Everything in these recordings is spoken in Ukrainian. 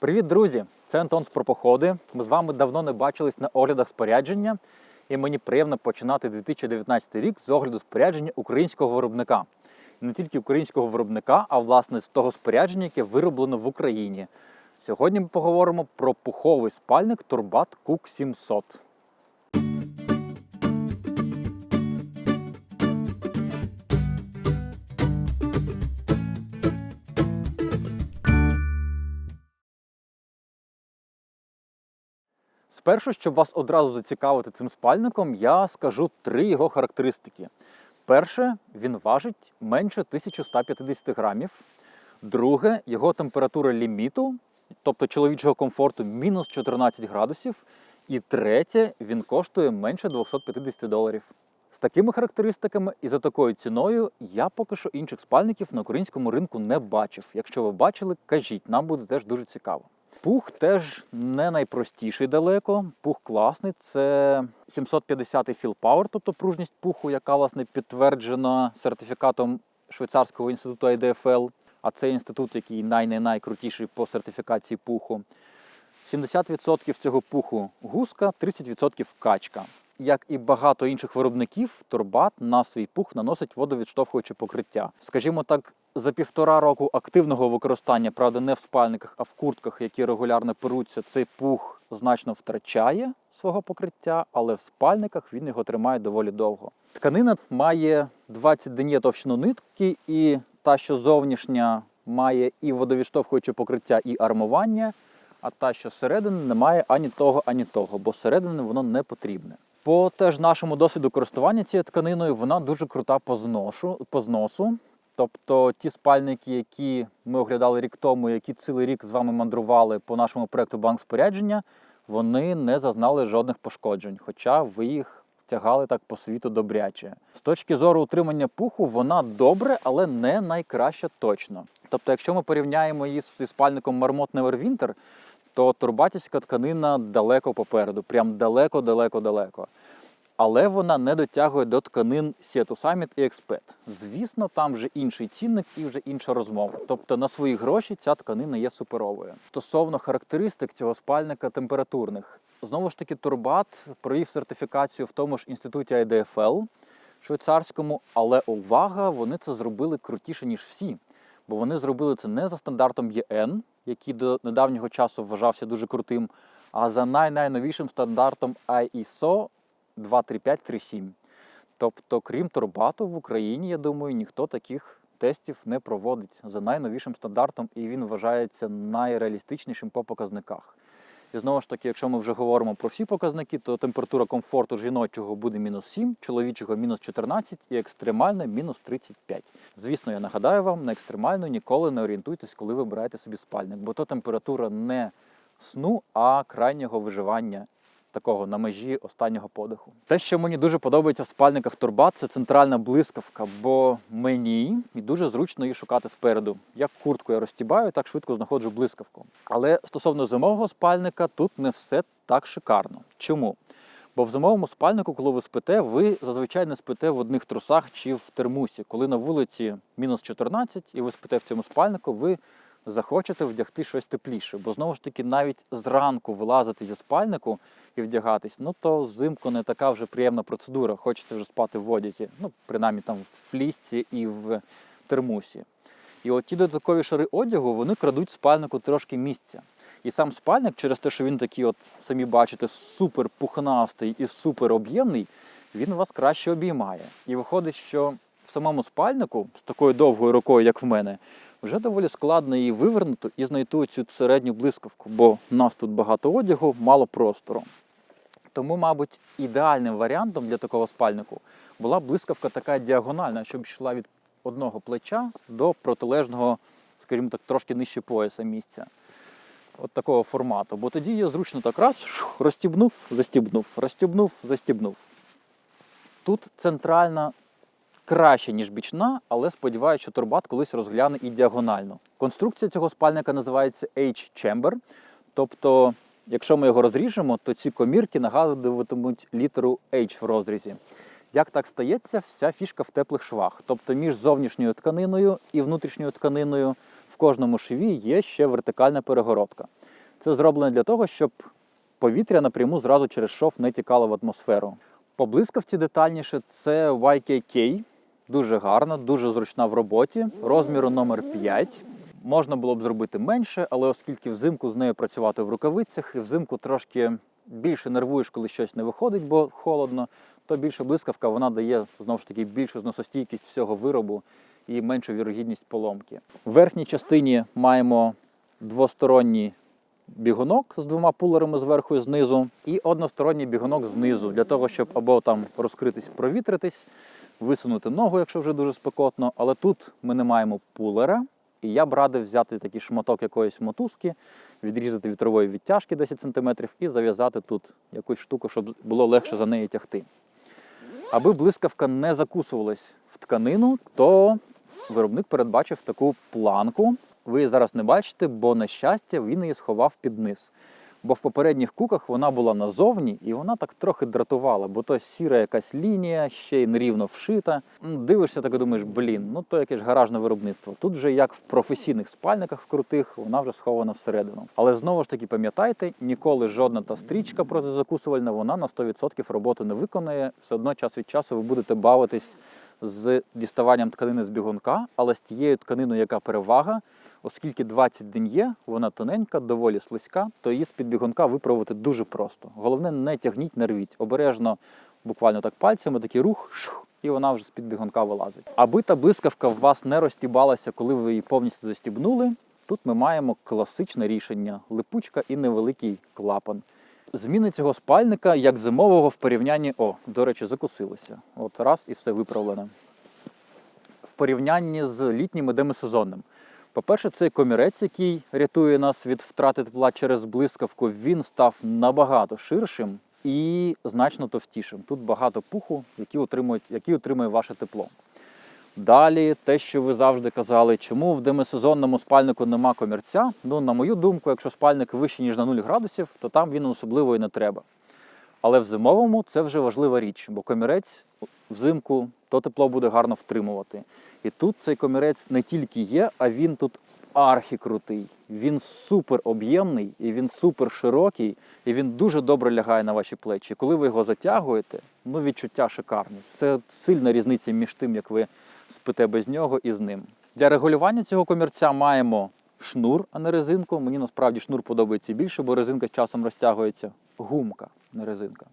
Привіт, друзі! Це Антон з Пропоходи. Ми з вами давно не бачились на оглядах спорядження, і мені приємно починати 2019 рік з огляду спорядження українського виробника. Не тільки українського виробника, а власне з того спорядження, яке вироблено в Україні. Сьогодні ми поговоримо про пуховий спальник Турбат Кук 700. Спершу, щоб вас одразу зацікавити цим спальником, я скажу три його характеристики. Перше, він важить менше 1150 грамів. Друге, його температура ліміту, тобто чоловічого комфорту, мінус 14 градусів. І третє, він коштує менше 250 доларів. З такими характеристиками і за такою ціною я поки що інших спальників на українському ринку не бачив. Якщо ви бачили, кажіть, нам буде теж дуже цікаво. Пух теж не найпростіший далеко. Пух класний. Це 750 Feel Power, тобто пружність пуху, яка власне підтверджена сертифікатом швейцарського інституту IDFL. А це інститут, який най-найкрутіший по сертифікації пуху. 70% цього пуху гуска, 30% качка. Як і багато інших виробників, турбат на свій пух наносить водовідштовхуюче покриття. Скажімо так, за півтора року активного використання, правда, не в спальниках, а в куртках, які регулярно перуться, цей пух значно втрачає свого покриття, але в спальниках він його тримає доволі довго. Тканина має 20 денє товщину нитки, і та, що зовнішня, має і водовідштовхуюче покриття, і армування, а та, що зсередини, не має ані того, ані того, бо зсередини воно не потрібне. По теж нашому досвіду користування цією тканиною, вона дуже крута по зношу, по зносу. Тобто ті спальники, які ми оглядали рік тому, які цілий рік з вами мандрували по нашому проекту банк спорядження, вони не зазнали жодних пошкоджень, хоча ви їх тягали так по світу добряче. З точки зору утримання пуху, вона добре, але не найкраща точно. Тобто, якщо ми порівняємо її зі спальником Marmot Neverwinter, то турбатівська тканина далеко попереду, прям далеко-далеко-далеко. Але вона не дотягує до тканин Seattle Summit і Expert. Звісно, там вже інший цінник і вже інша розмова. Тобто на свої гроші ця тканина є суперовою. Стосовно характеристик цього спальника температурних, знову ж таки, Турбат провів сертифікацію в тому ж інституті IDFL швейцарському, але увага, вони це зробили крутіше, ніж всі. Бо вони зробили це не за стандартом ЄН, який до недавнього часу вважався дуже крутим, а за най-найновішим стандартом ISO 23537. Тобто, крім Турбату, в Україні, я думаю, ніхто таких тестів не проводить за найновішим стандартом, і він вважається найреалістичнішим по показниках. І знову ж таки, якщо ми вже говоримо про всі показники, то температура комфорту жіночого буде мінус 7, чоловічого мінус 14 і екстремальна мінус 35. Звісно, я нагадаю вам, на екстремальну ніколи не орієнтуйтесь, коли вибираєте собі спальник, бо то температура не сну, а крайнього виживання. Такого на межі останнього подиху. Те, що мені дуже подобається в спальниках Турбат, це центральна блискавка, бо мені дуже зручно її шукати спереду. Як куртку я розтібаю, так швидко знаходжу блискавку. Але стосовно зимового спальника, тут не все так шикарно. Чому? Бо в зимовому спальнику, коли ви спите, ви зазвичай не спите в одних трусах чи в термусі. Коли на вулиці мінус 14 і ви спите в цьому спальнику, ви захочете вдягти щось тепліше. Бо знову ж таки, навіть зранку вилазити зі спальнику і вдягатись, ну то взимку не така вже приємна процедура. Хочеться вже спати в одязі, ну принаймні там в флісці і в термусі. І от ті додаткові шари одягу вони крадуть спальнику трошки місця. І сам спальник, через те, що він такий, от самі бачите, супер пухнастий і супер об'ємний, він вас краще обіймає. І виходить, що в самому спальнику з такою довгою рукою, як в мене, вже доволі складно її вивернути і знайти цю середню блискавку, бо в нас тут багато одягу, мало простору. Тому, мабуть, ідеальним варіантом для такого спальнику була блискавка така діагональна, щоб йшла від одного плеча до протилежного, скажімо так, трошки нижче пояса місця. От такого формату. Бо тоді я зручно так раз, розстібнув, застібнув, розстібнув, застібнув. Тут центральна краще, ніж бічна, але сподіваюся, що турбат колись розгляне і діагонально. Конструкція цього спальника називається H-Chamber. Тобто, якщо ми його розріжемо, то ці комірки нагадуватимуть літеру H в розрізі. Як так стається, вся фішка в теплих швах. Тобто між зовнішньою тканиною і внутрішньою тканиною в кожному шві є ще вертикальна перегородка. Це зроблено для того, щоб повітря напряму зразу через шов не тікало в атмосферу. По блискавці детальніше це YKK. Дуже гарна, дуже зручна в роботі, розміру номер 5. Можна було б зробити менше, але оскільки взимку з нею працювати в рукавицях, і взимку трошки більше нервуєш, коли щось не виходить, бо холодно, то більше блискавка вона дає знову ж таки більшу зносостійкість всього виробу і меншу вірогідність поломки. В верхній частині маємо двосторонній бігунок з двома пулерами зверху і знизу, і односторонній бігунок знизу, для того, щоб або там розкритись, провітритись, висунути ногу, якщо вже дуже спекотно. Але тут ми не маємо пулера, і я б радив взяти такий шматок якоїсь мотузки, відрізати вітрової відтяжки 10 см і зав'язати тут якусь штуку, щоб було легше за неї тягти. Аби блискавка не закусувалась в тканину, то виробник передбачив таку планку. Ви її зараз не бачите, бо, на щастя, він її сховав під низ. Бо в попередніх куках вона була назовні і вона так трохи дратувала, бо то сіра якась лінія, ще й нерівно вшита. Дивишся так і думаєш, блін, ну то якесь гаражне виробництво. Тут вже як в професійних спальниках в крутих, вона вже схована всередину. Але знову ж таки пам'ятайте, ніколи жодна та стрічка протизакусувальна, вона на 100% роботи не виконає. Все одно час від часу ви будете бавитись з діставанням тканини з бігунка, але з тією тканиною, яка перевага, оскільки 20 день є, вона тоненька, доволі слизька, то її з-під бігунка виправити дуже просто. Головне, не тягніть, не рвіть. Обережно, буквально так пальцями, такий рух, шух, і вона вже з-під бігунка вилазить. Аби та блискавка в вас не розтібалася, коли ви її повністю застібнули, тут ми маємо класичне рішення: липучка і невеликий клапан. Зміни цього спальника як зимового в порівнянні. О, до речі, закусилося. От раз і все виправлено. В порівнянні з літнім і демисезонним. По-перше, цей комірець, який рятує нас від втрати тепла через блискавку, він став набагато ширшим і значно товстішим. Тут багато пуху, який утримують, який утримує ваше тепло. Далі, те, що ви завжди казали, чому в демисезонному спальнику нема комірця. Ну, на мою думку, якщо спальник вищий, ніж на 0 градусів, то там він особливо і не треба. Але в зимовому це вже важлива річ, бо комірець взимку то тепло буде гарно втримувати. І тут цей комірець не тільки є, а він тут архікрутий. Він супер об'ємний, і він супер широкий, і він дуже добре лягає на ваші плечі. Коли ви його затягуєте, ну відчуття шикарні. Це сильна різниця між тим, як ви спите без нього і з ним. Для регулювання цього комірця маємо шнур, а не резинку. Мені насправді шнур подобається більше, бо резинка з часом розтягується. Гумка, не резинка.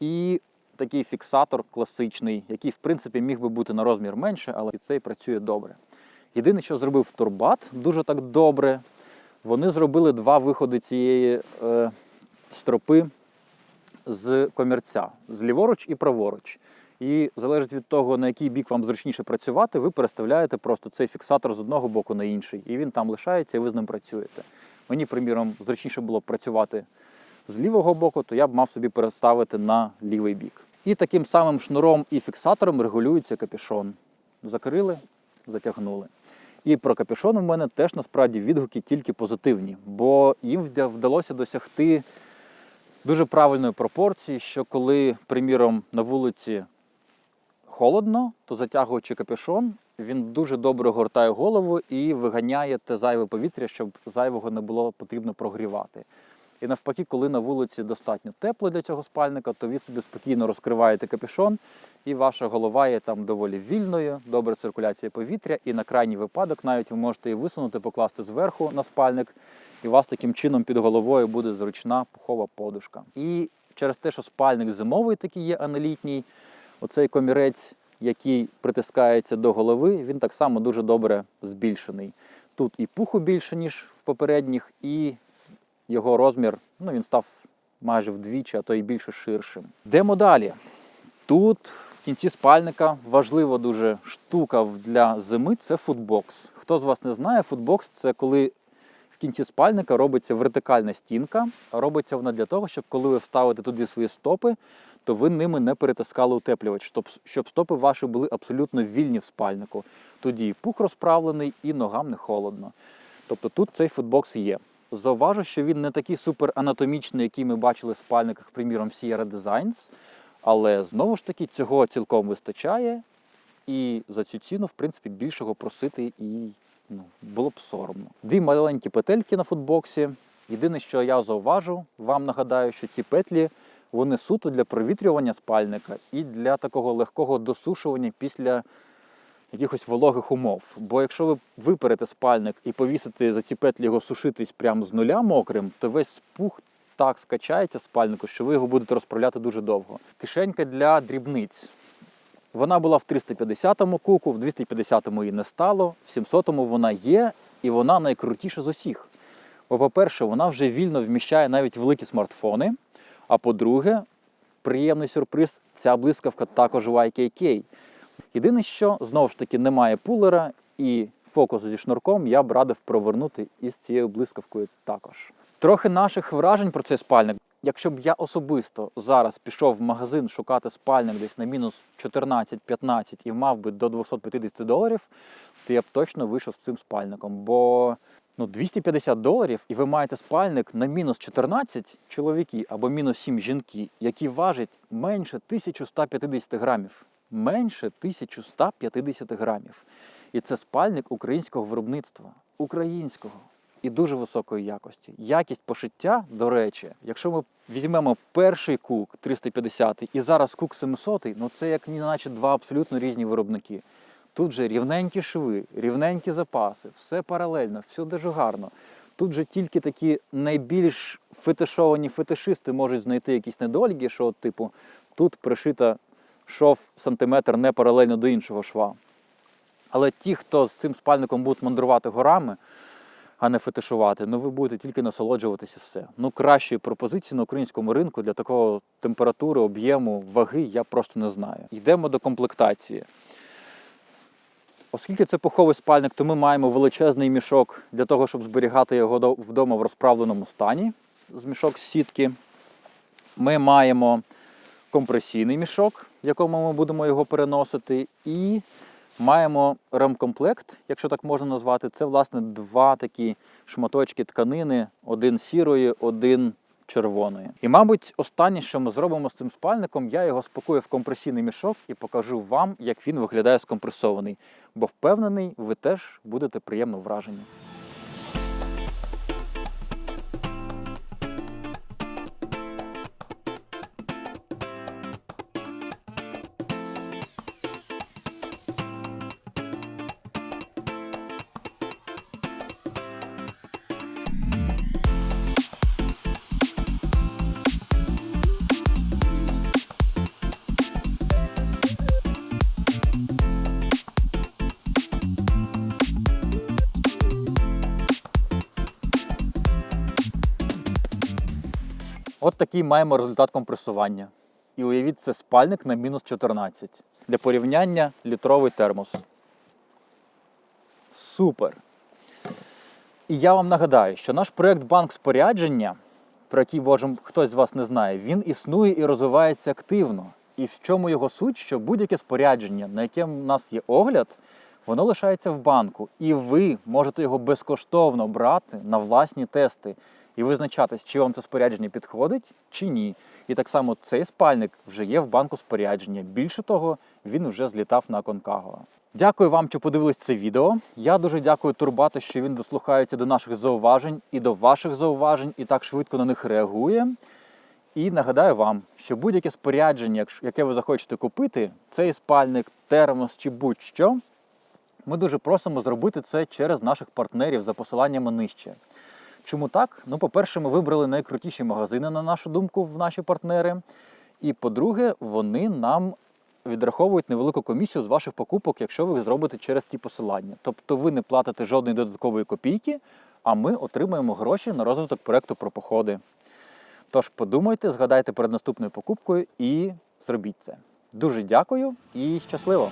І такий фіксатор класичний, який, в принципі, міг би бути на розмір менше, але і цей працює добре. Єдине, що зробив Турбат дуже так добре, вони зробили два виходи цієї е, стропи з комірця, з ліворуч і праворуч. І залежить від того, на який бік вам зручніше працювати, ви переставляєте просто цей фіксатор з одного боку на інший. І він там лишається, і ви з ним працюєте. Мені, приміром, зручніше було працювати з лівого боку, то я б мав собі переставити на лівий бік. І таким самим шнуром і фіксатором регулюється капюшон. Закрили, затягнули. І про капюшон у мене теж насправді відгуки тільки позитивні, бо їм вдалося досягти дуже правильної пропорції, що коли, приміром, на вулиці холодно, то затягуючи капюшон, він дуже добре гортає голову і виганяє те зайве повітря, щоб зайвого не було потрібно прогрівати. І навпаки, коли на вулиці достатньо тепло для цього спальника, то ви собі спокійно розкриваєте капюшон, і ваша голова є там доволі вільною, добра циркуляція повітря, і на крайній випадок навіть ви можете її висунути, покласти зверху на спальник, і у вас таким чином під головою буде зручна пухова подушка. І через те, що спальник зимовий такий є, а не літній, оцей комірець, який притискається до голови, він так само дуже добре збільшений. Тут і пуху більше, ніж в попередніх, і його розмір ну, він став майже вдвічі, а то й більше ширшим. Йдемо далі. Тут в кінці спальника важлива дуже штука для зими це футбокс. Хто з вас не знає, футбокс це коли в кінці спальника робиться вертикальна стінка. Робиться вона для того, щоб коли ви вставите туди свої стопи, то ви ними не перетискали утеплювач, щоб, стопи ваші були абсолютно вільні в спальнику. Тоді пух розправлений, і ногам не холодно. Тобто тут цей футбокс є. Зауважу, що він не такий супер анатомічний, який ми бачили в спальниках, приміром Sierra Designs, але знову ж таки цього цілком вистачає. І за цю ціну, в принципі, більшого просити і ну, було б соромно. Дві маленькі петельки на футбоксі. Єдине, що я зауважу, вам нагадаю, що ці петлі вони суто для провітрювання спальника і для такого легкого досушування після якихось вологих умов. Бо якщо ви виперете спальник і повісите за ці петлі його сушитись прямо з нуля мокрим, то весь пух так скачається спальнику, що ви його будете розправляти дуже довго. Кишенька для дрібниць. Вона була в 350-му куку, в 250-му її не стало, в 700-му вона є, і вона найкрутіша з усіх. Бо, по-перше, вона вже вільно вміщає навіть великі смартфони. А по-друге, приємний сюрприз, ця блискавка також в IKK. Єдине, що знову ж таки немає пулера і фокус зі шнурком я б радив провернути із цією блискавкою також. Трохи наших вражень про цей спальник. Якщо б я особисто зараз пішов в магазин шукати спальник десь на мінус 14-15 і мав би до 250 доларів, то я б точно вийшов з цим спальником. Бо ну, 250 доларів, і ви маєте спальник на мінус 14 чоловіки або мінус 7 жінки, які важать менше 1150 грамів. Менше 1150 грамів. І це спальник українського виробництва. Українського і дуже високої якості. Якість пошиття, до речі, якщо ми візьмемо перший кук 350 і зараз кук 700, ну це як наче два абсолютно різні виробники. Тут же рівненькі шви, рівненькі запаси, все паралельно, все дуже гарно. Тут же тільки такі найбільш фетишовані фетишисти можуть знайти якісь недоліки, що, от, типу, тут пришита шов сантиметр не паралельно до іншого шва. Але ті, хто з цим спальником будуть мандрувати горами, а не фетишувати, ну ви будете тільки насолоджуватися все. Ну, кращої пропозиції на українському ринку для такого температури, об'єму, ваги я просто не знаю. Йдемо до комплектації. Оскільки це пуховий спальник, то ми маємо величезний мішок для того, щоб зберігати його вдома в розправленому стані з мішок з сітки. Ми маємо компресійний мішок, в якому ми будемо його переносити, і маємо ремкомплект, якщо так можна назвати. Це, власне, два такі шматочки тканини: один сірої, один червоної. І, мабуть, останнє, що ми зробимо з цим спальником, я його спакую в компресійний мішок і покажу вам, як він виглядає скомпресований. Бо впевнений, ви теж будете приємно вражені. От такий маємо результат компресування. І уявіть, це спальник на мінус 14. Для порівняння літровий термос. Супер! І я вам нагадаю, що наш проєкт банк спорядження, про який, може, хтось з вас не знає, він існує і розвивається активно. І в чому його суть, що будь-яке спорядження, на яке в нас є огляд, воно лишається в банку, і ви можете його безкоштовно брати на власні тести і визначатись, чи вам це спорядження підходить, чи ні. І так само цей спальник вже є в банку спорядження. Більше того, він вже злітав на Конкаго. Дякую вам, що подивились це відео. Я дуже дякую Турбату, що він дослухається до наших зауважень і до ваших зауважень, і так швидко на них реагує. І нагадаю вам, що будь-яке спорядження, яке ви захочете купити, цей спальник, термос чи будь-що, ми дуже просимо зробити це через наших партнерів за посиланнями нижче. Чому так? Ну, по-перше, ми вибрали найкрутіші магазини, на нашу думку, в наші партнери. І по-друге, вони нам відраховують невелику комісію з ваших покупок, якщо ви їх зробите через ті посилання. Тобто ви не платите жодної додаткової копійки, а ми отримаємо гроші на розвиток проекту про походи. Тож подумайте, згадайте перед наступною покупкою і зробіть це. Дуже дякую і щасливо!